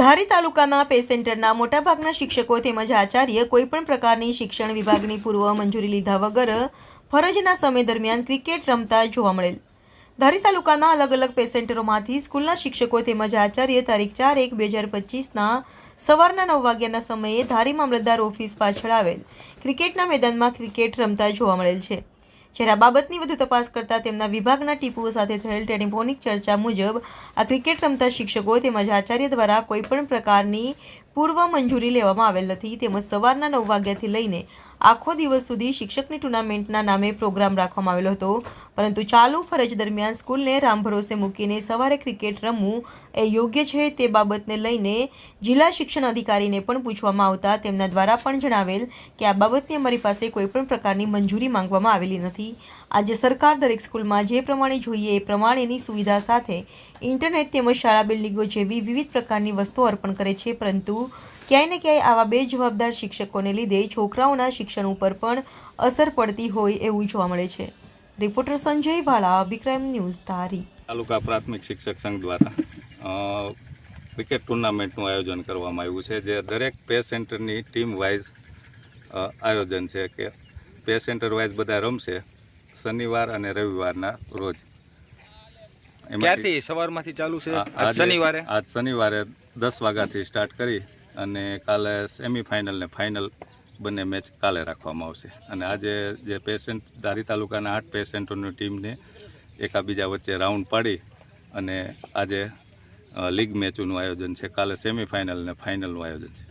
ધારી તાલુકાના પે સેન્ટરના મોટાભાગના શિક્ષકો તેમજ આચાર્ય કોઈપણ પ્રકારની શિક્ષણ વિભાગની પૂર્વ મંજૂરી લીધા વગર ફરજના સમય દરમિયાન ક્રિકેટ રમતા જોવા મળેલ. ધારી તાલુકાના અલગ અલગ પે સેન્ટરોમાંથી સ્કૂલના શિક્ષકો તેમજ આચાર્ય તારીખ ચાર એક બે હજાર પચીસના સવારના નવ વાગ્યાના સમયે ધારી મામલતદાર ઓફિસ પાછળ આવેલ. ક્રિકેટના મેદાનમાં ક્રિકેટ રમતા જોવા મળેલ છે. જ્યારે આ બાબતની વધુ તપાસ કરતા તેમના વિભાગના ટીપુઓ સાથે થયેલ ટેલિફોનિક ચર્ચા મુજબ આ ક્રિકેટ રમતા શિક્ષકો તેમજ આચાર્ય દ્વારા કોઈપણ પ્રકારની પૂર્વ મંજૂરી લેવામાં આવેલ નથી. તેમજ સવારના નવ વાગ્યાથી લઈને આખો દિવસ સુધી શિક્ષકની ટુર્નામેન્ટના નામે પ્રોગ્રામ રાખવામાં આવેલો હતો. પરંતુ ચાલુ ફરજ દરમિયાન સ્કૂલને રામ ભરોસે મૂકીને સવારે ક્રિકેટ રમવું એ યોગ્ય છે તે બાબતને લઈને જિલ્લા શિક્ષણ અધિકારીને પણ પૂછવામાં આવતા તેમના દ્વારા પણ જણાવેલ કે આ બાબતની અમારી પાસે કોઈપણ પ્રકારની મંજૂરી માંગવામાં આવેલી નથી. આજે સરકાર દરેક સ્કૂલમાં જે પ્રમાણે જોઈએ એ પ્રમાણેની સુવિધા સાથે ઇન્ટરનેટ તેમજ શાળા બિલ્ડિંગો જેવી વિવિધ પ્રકારની વસ્તુઓ અર્પણ કરે છે. પરંતુ ક્યાંય ને ક્યાંય આવા બે જવાબદાર શિક્ષકોને લીધે છોકરાઓના શિક્ષણ ઉપર પણ અસર પડતી હોય એવું જોવા મળે છે. રિપોર્ટર સંજય વાળા વિક્રમ ન્યૂઝ ધારી. તાલુકા પ્રાથમિક શિક્ષક સંઘ દ્વારા ક્રિકેટ ટુર્નામેન્ટનું આયોજન કરવામાં આવ્યું છે જે દરેક પે સેન્ટરની ટીમ વાઇઝ આયોજન છે કે પે સેન્ટર વાઇઝ બધા રમશે શનિવાર અને રવિવારના રોજ. ક્યારથી સવારમાંથી ચાલુ છે? આજ શનિવારે? આજ શનિવારે દસ વાગ્યાથી સ્ટાર્ટ કરી અને કાલે સેમિફાઇનલ ને ફાઇનલ બંને મેચ કાલે રાખવામાં આવશે. અને આજે જે પેશન્ટ ધારી તાલુકાના આઠ પેશન્ટોની ટીમને એકાબીજા વચ્ચે રાઉન્ડ પાડી અને આજે લીગ મેચોનું આયોજન છે. કાલે સેમિફાઇનલ ને ફાઇનલનું આયોજન છે.